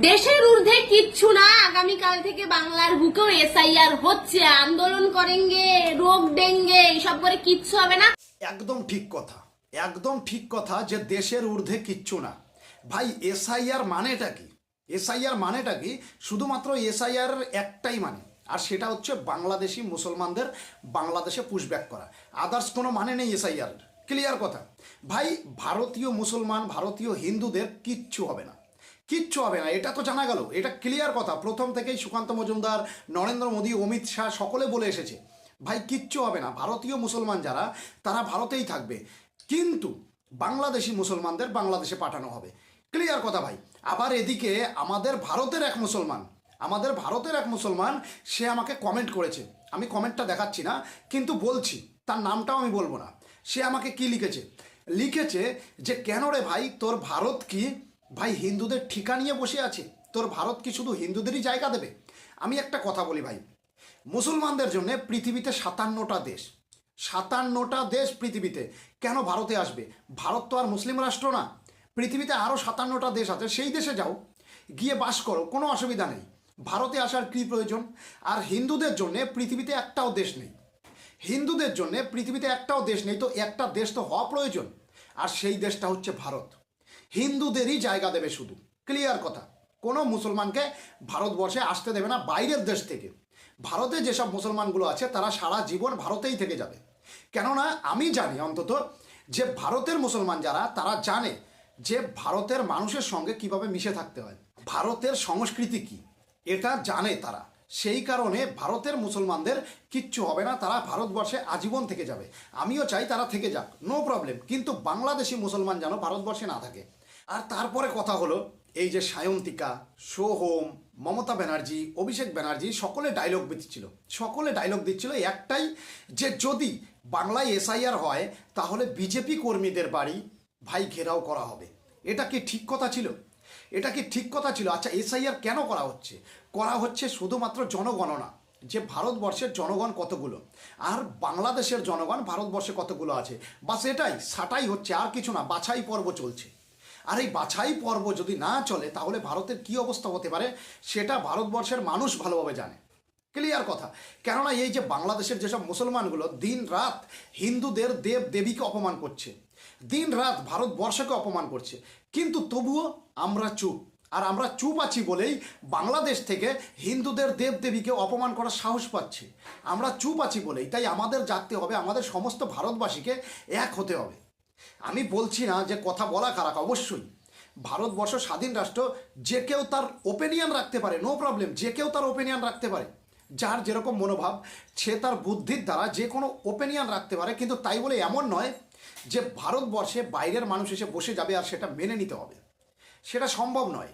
দেশের ঊর্ধ্বে কিচ্ছু না। আগামীকাল থেকে বাংলার বুকেও এসআইআর হচ্ছে। আন্দোলন করেঙ্গে, রোগ ডেঙ্গে, এইসব করে কিচ্ছু হবে না। একদম ঠিক কথা। একদম ঠিক কথা যে দেশের ঊর্ধ্বে কিচ্ছু না। ভাই, এসআইআর মানেটা কি? এসআইআর মানেটা কি? শুধুমাত্র এসআইআর একটাই মানে আর সেটা হচ্ছে বাংলাদেশি মুসলমানদের বাংলাদেশে পুশব্যাক করা। আদার্স কোনো মানে নেই এসআইআর। ক্লিয়ার কথা? ভাই, ভারতীয় মুসলমান, ভারতীয় হিন্দুদের কিচ্ছু হবে না। কিচ্ছু হবে না, এটা তো জানা গেল। এটা ক্লিয়ার কথা। প্রথম থেকেই সুকান্ত মজুমদার, নরেন্দ্র মোদী, অমিত শাহ সকলে বলে এসেছে, ভাই, কিচ্ছু হবে না। ভারতীয় মুসলমান যারা, তারা ভারতেই থাকবে। কিন্তু বাংলাদেশি মুসলমানদের বাংলাদেশে পাঠানো হবে। ক্লিয়ার কথা ভাই। আবার এদিকে আমাদের ভারতের এক মুসলমান, আমাদের ভারতের এক মুসলমান, সে আমাকে কমেন্ট করেছে। আমি কমেন্টটা দেখাচ্ছি না, কিন্তু বলছি, তার নামটাও আমি বলব না। সে আমাকে কি লিখেছে? লিখেছে যে, কেন রে ভাই, তোর ভারত কি ভাই, হিন্দুদের ঠিকা নিয়ে বসে আছে। তোর ভারত কি শুধু হিন্দুদেরই জায়গা দেবে? আমি একটা কথা বলি ভাই। মুসলমানদের জন্য পৃথিবীতে সাতান্নটা দেশ। সাতান্নটা দেশ পৃথিবীতে। কেন ভারতে আসবে? ভারত তো আর মুসলিম রাষ্ট্র না। পৃথিবীতে আরও সাতান্নটা দেশ আছে। সেই দেশে যাও। গিয়ে বাস করো। কোনো অসুবিধা নেই। ভারতে আসার কী প্রয়োজন? আর হিন্দুদের জন্য পৃথিবীতে একটাও দেশ নেই। হিন্দুদের জন্য পৃথিবীতে একটাও দেশ নেই। তো একটা দেশ তো হওয়া প্রয়োজন। আর সেই দেশটা হচ্ছে ভারত। হিন্দুদেরই জায়গা দেবে শুধু। ক্লিয়ার কথা। কোনো মুসলমানকে ভারতবর্ষে আসতে দেবে না বাইরের দেশ থেকে। ভারতে যেসব মুসলমানগুলো আছে, তারা সারা জীবন ভারতেই থেকে যাবে। কেননা আমি জানি অন্তত যে ভারতের মুসলমান যারা, তারা জানে যে ভারতের মানুষের সঙ্গে কীভাবে মিশে থাকতে হয়। ভারতের সংস্কৃতি কি? এটা জানে তারা। সেই কারণে ভারতের মুসলমানদের কিচ্ছু হবে না, তারা ভারতবর্ষে আজীবন থেকে যাবে। আমিও চাই তারা থেকে যাক। নো প্রবলেম কিন্তু বাংলাদেশি মুসলমান যেন ভারতবর্ষে না থাকে। আর তারপরে কথা হলো, এই যে সায়ন্তিকা, সোহম, মমতা ব্যানার্জি, অভিষেক ব্যানার্জি, সকলে ডায়লগ দিচ্ছিল। সকলে ডায়লগ দিচ্ছিল একটাই যে যদি বাংলায় এসআইআর হয়, তাহলে বিজেপি কর্মীদের বাড়ি ভাই ঘেরাও করা হবে। এটা কি ঠিক কথা ছিল? এটা কি ঠিক কথা ছিল? আচ্ছা এসআইআর কেন করা হচ্ছে? করা হচ্ছে শুধুমাত্র জনগণনা, যে ভারতবর্ষের জনগণ কতগুলো? আর বাংলাদেশের জনগণ ভারতবর্ষে কতগুলো আছে? বাস এটাই, সাটাই হচ্ছে, আর কিছু না, বাছাই পর্ব চলছে। আর এই বাছাই পর্ব যদি না চলে, তাহলে ভারতের কি অবস্থা হতে পারে সেটা ভারতবর্ষের মানুষ ভালোভাবে জানে। ক্লিয়ার কথা। কেননা এই যে বাংলাদেশের যেসব মুসলমানগুলো দিন রাত হিন্দুদের দেব দেবীকে অপমান করছে, দিন রাত ভারতবর্ষকে অপমান করছে, কিন্তু তবুও আমরা চুপ। আর আমরা চুপ আছি বলেই বাংলাদেশ থেকে হিন্দুদের দেব দেবীকে অপমান করার সাহস পাচ্ছে। আমরা চুপ আছি বলেই, তাই আমাদের জাগতে হবে, আমাদের সমস্ত ভারতবাসীকে এক হতে হবে। আমি বলছি না যে কথা বলা খারাপ, অবশ্যই। ভারতবর্ষ স্বাধীন রাষ্ট্র, যে কেউ তার ওপিনিয়ন রাখতে পারে নো প্রবলেম যে কেউ তার ওপিনিয়ন রাখতে পারে। যার যেরকম মনোভাব, সে তার বুদ্ধির দ্বারা যে কোনো ওপিনিয়ন রাখতে পারে, কিন্তু তাই বলে এমন নয় যে ভারতবর্ষে বাইরের মানুষ এসে বসে যাবে আর সেটা মেনে নিতে হবে। সেটা সম্ভব নয়।